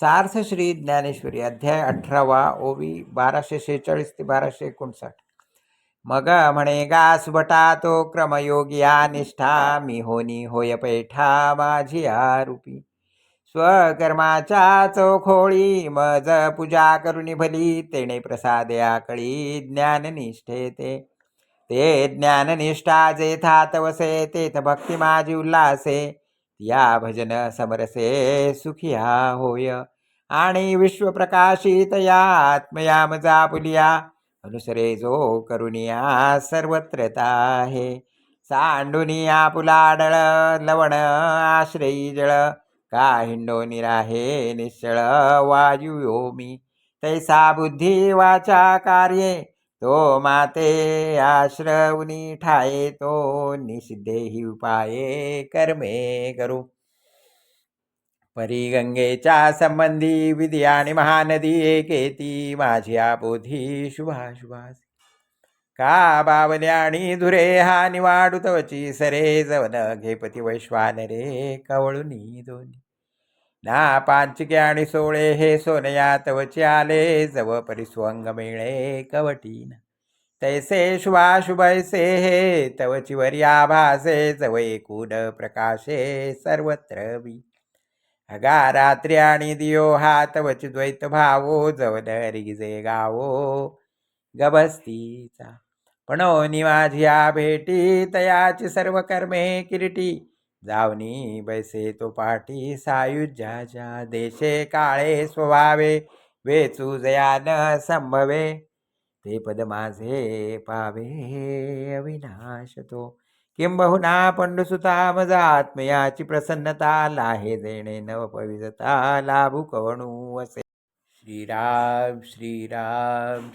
सार्थ श्री ज्ञानेश्वरी अध्याय अठरावा ओवी बाराशे शेहेचाळीस ते बाराशे एकोणसाठ. मग म्हणे गास सुभटा तो क्रमयोगिया निष्ठा मी होनी होय पैठा माझी आरूपी. स्वकर्माच्या चौखोळी मज पूजा करुणी भली तेणे प्रसादे आकळी ज्ञाननिष्ठे ते. ते ज्ञाननिष्ठा जेथा तवसे तेथ भक्ती माझी उल्हासे. या भजन समरसे सुखिया होय. आणि विश्वप्रकाशित या आत्मया मजा पुलिया अनुसरे जो करुनिया सर्वत्रता आहे. सांडुनिया पुलाडळ लवण आश्रयी जळ का हिंडो निराहे निश्चळ वायुयो मी तैसा बुद्धी वाचा कार्ये तो माते आश्रवनी ठाये तो निषिद्धेही उपाये कर्मे करू. परिगंगेच्या संबंधी विधी आणि महानदी एकेती माझी आबोधी शुभाशुभास. का बावने आणि धुरे हा निवाडू तवची सरे जवन घेपती वैश्वानरे कवळुनी दोन्ही ना पांचके आणि सोळे हे सोनया तवचे आले जव परिस्वंग मिळे कवटीन. तैसे शुभाशुभैसे हे तवची वर्या भासे जव एकूण प्रकाशे सर्वत्र बी. अगा रात्री आणि दियो हा तवची द्वैत भावो जव रिगिजे गावो गबस्तीचा. पण निवाझिया भेटी तयाची सर्व कर्मे किरीटी जावनी बैसे तो पाठी सायुज्याच्या देशे काळे स्वभावे वेचू जयान संभवे. ते पद माझे पावे अविनाश तो. किंबहुना पंडुसुता मजा आत्मयाची प्रसन्नता लाहे देणे नवपवित्रता लाभू कवणू असे. श्रीराम श्रीराम